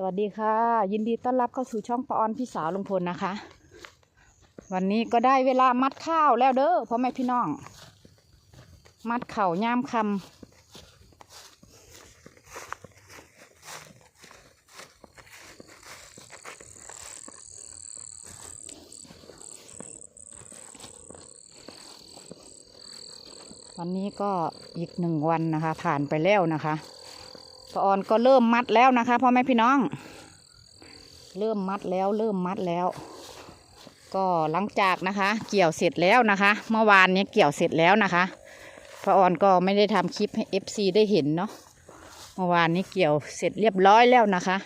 สวัสดีค่ะ ยินดีต้อนรับเข้าสู่ช่องปออนพี่สาวลุงพลนะคะ วันนี้ก็ได้เวลามัดข้าวแล้วเด้อพ่อแม่พี่น้อง มัดเข่าย่ามคำวันนี้ก็อีกหนึ่งวันนะคะ ผ่านไปแล้วนะคะ ออนก็เริ่มมัดแล้วนะคะพ่อแม่พี่น้อง เริ่มมัดแล้วเริ่มมัดแล้ว ก็หลังจากนะคะ เกี่ยวเสร็จแล้วนะคะ เมื่อวานนี้เกี่ยวเสร็จแล้วนะคะพระออนก็ไม่ได้ทำคลิปให้ FC ได้เห็นเนาะเมื่อวานนี้เกี่ยวเสร็จเรียบร้อยแล้วนะคะ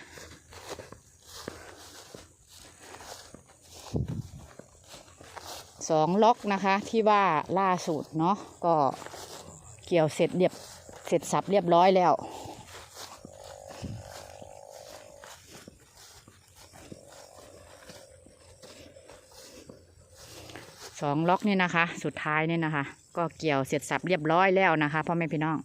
สองล็อกนะคะที่ว่าล่าสุดเนาะก็เกี่ยวเสร็จเรียบเสร็จสับเรียบร้อยแล้ว สองล็อกนี่นะคะ สุดท้ายนี่นะคะ ก็เกี่ยวเสร็จสับเรียบร้อยแล้วนะคะพ่อแม่พี่น้อง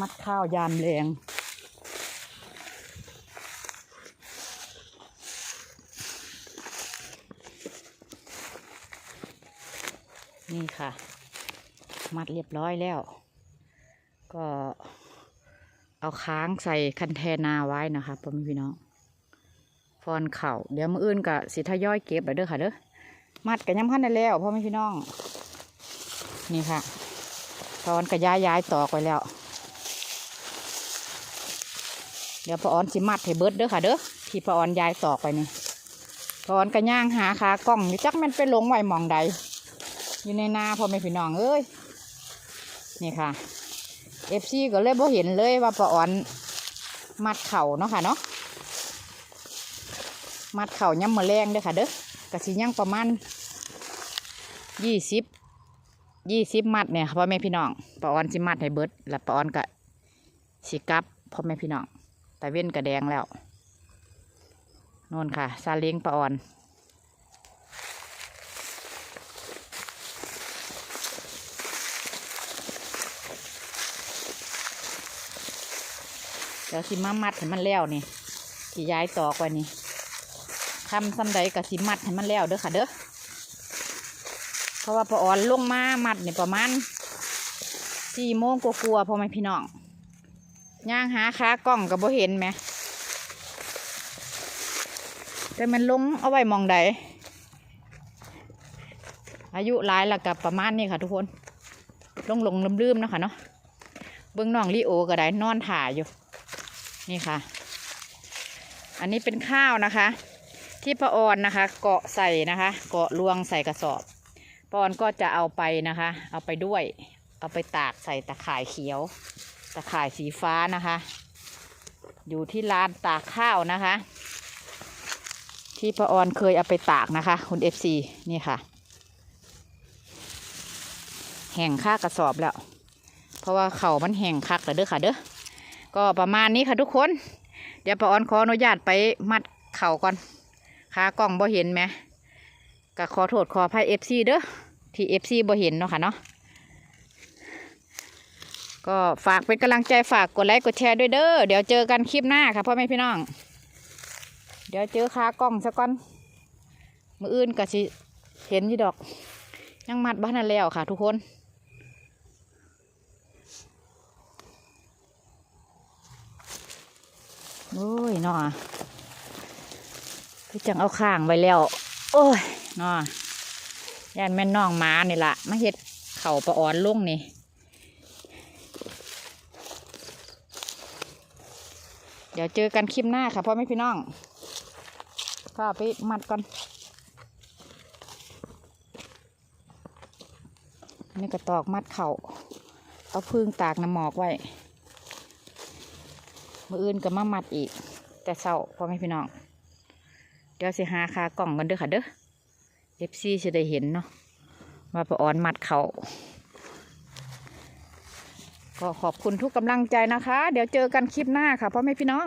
มัดข้าวยามแรง นี่ค่ะ มัดเรียบร้อยแล้ว ก็เอาค้างใส่คันเทนาไว้นะคะพ่อแม่พี่น้องฟอนเข่าเดี๋ยวมืออื่นกับสิทย่อยเก็บไปเด้อค่ะเด้อมัดกันย้ำพันได้แล้วพ่อแม่พี่น้อง นี่ค่ะฟอนกับย้ายย้ายตอกไว้แล้ว เดี๋ยวพอออนสิมัดให้เบิดเด้อค่ะเด้อที่พอออนย้ายตอกไปนี่พอออนกระย่างหาขากล้องอยู่จักแมันไปลงไว้มองใด อยู่ในนาพ่อแม่พี่น้องเอ้ยนี่ค่ะเอฟซีก็เลยบ่เห็นเลยว่าปาออน มัดเข่าเนาะค่ะเนาะมัดเข่าย่ำมือแรงเด้อค่ะเด้อกะสิย่างประมาณยี่สิบยี่สิบมัดเนี่ยพ่อแม่พี่น้องปาออนสิมัดให้เบิดแล้วปาออนกะสิกับพ่อแม่พี่น้องแต่เว้นกระแดงแล้วนนค่ะซาเล้งปาออน ดี๋ยวสิมามัดให้มันแล้วนี่ที่ย้ายตอกไว้นี่ทำซ้ำใดกับสิมัดให้มันแล้วเด้อค่ะเด้อเพราะว่าพออ่อนลงมามัดนี่ประมาณสี่โมงกลัวๆพอไหมพี่น้องย่างหาขากล้องกับบ่เห็นไหมแต่มันลงเอาไว้มองใดอายุหลายละกับประมาณนี้ค่ะทุกคนลงลงลืมๆเนาะคะเนาะเบิ้องน้องลีโอก็ได้นอนถ่ายอยู่ นี่ค่ะ อันนี้เป็นข้าวนะคะ ที่ป้าออนนะคะ เกาะใส่นะคะ เกาะลวงใส่กระสอบปออนก็จะเอาไปนะคะ เอาไปด้วย เอาไปตากใส่ตะข่ายเขียว ตะข่ายสีฟ้านะคะ อยู่ที่ร้านตากข้าวนะคะ ที่ป้าออนเคยเอาไปตากนะคะ คุณเอฟซีนี่ค่ะ แห่งค่ากระสอบแล้ว เพราะว่าเขามันแห้งคักแล้วเด้อค่ะเด้อ ก็ประมาณนี้ค่ะทุกคน เดี๋ยวป้าออนขออนุญาตไปมัดเข่าก่อนขากล้องบ่เห็นไหมก็ขอโทษขออภัยเอฟซีเด้อที่เอฟซีบ่เห็นเนาะค่ะเนาะก็ฝากเป็นกำลังใจฝากกดไลค์กดแชร์ด้วยเด้อเดี๋ยวเจอกันคลิปหน้าค่ะพ่อแม่พี่น้อง เดี๋ยวเจอขากล้องซะก่อนมืออื่นก็สิเห็นยี่ดอก ยังมัดบ้านนั่นแล้วค่ะทุกคน โอ้ยนาะพี่จังเอาข้างไว้แล้ว โอ้ยนาะย่านแม่น้องมานี่ละมาเฮ็ดเข่าประอ่อนลุ่งนี่เดี๋ยวเจอกันคลิปหน้าค่ะพ่อแม่พี่น้องข้าไปมัดก่อนนี่ก็ตอกมัดเข่าเอาพึ่งตากน้ำหมอกไว้ มืออื่นก็มามัดอีก แต่เศร้าพ่อแม่พี่น้อง เดี๋ยวสิหาคากล่องกันเด้อค่ะเด้อเอฟซีจะได้เห็นเนาะมาประออนมัดเขาก็ขอบคุณทุกกำลังใจนะคะ เดี๋ยวเจอกันคลิปหน้าค่ะพ่อแม่พี่น้อง